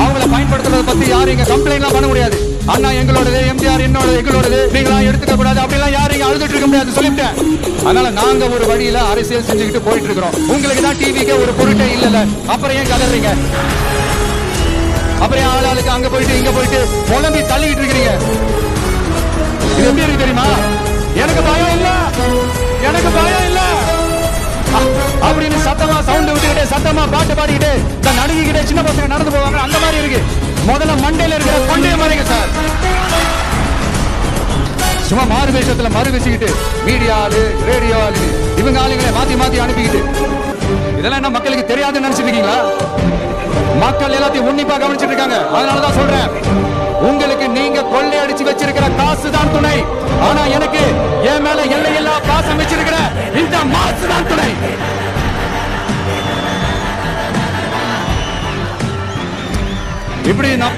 அவங்கள பயன்படுத்துறத பத்தி யாரும் இங்க கம்ப்ளைண்ட்லாம் பண்ண முடியாது. அண்ணா எங்களோடது எம்ஜிஆர் என்னோடது எங்களோடது நீங்களாம் எடுத்துக்க கூடாது. அப்படிலாம் யாரும் இங்க அழுதுட்டு இருக்க முடியாது சொல்லிட்டேன் அதனால நாங்க ஒரு வழியில அரசியல் செஞ்சுக்கிட்டு போயிட்டு இருக்கிறோம். உங்களுக்கு தான் டிவிக்கு ஒரு பொருட்டே இல்லல அப்புறம் ஏன் கதறீங்க? அப்புறம் ஏன் ஆளாளுக்கு அங்க போயிட்டு இங்க போயிட்டு குழம்பி தள்ளிக்கிட்டு இருக்கிறீங்க? இது எப்படி இருக்கு தெரியுமா? எனக்கு பயம் இல்ல. எனக்கு பயம் இல்ல. அப்படின்னு சத்தமா சவுண்ட் விட்டுக்கிட்டே சத்தமா பாட்டு பாடிக்கிட்டே இந்த நடுங்கிக்கிட்டே சின்ன முதல்ல மண்டையில இருக்கிற கொண்டே மறைங்க சார். சும்மா மாறு வேஷத்துல மறு வச்சுக்கிட்டு மீடியா ஆளு ரேடியோ ஆளு இவங்க ஆளுங்களை மாத்தி மாத்தி அனுப்பிக்கிட்டு. இதெல்லாம் என்ன மக்களுக்கு தெரியாதுன்னு நினைச்சிருக்கீங்களா? மக்கள் எல்லாத்தையும் உன்னிப்பா கவனிச்சிட்டு இருக்காங்க. அதனாலதான் சொல்றேன். உங்களுக்கு நீங்க கொள்ளையடிச்சு வச்சிருக்கிற காசு தான் துணை. ஆனா எனக்கு என் மேல எல்லையில்லா பாசம் வச்சிருக்கிற இப்படி நான்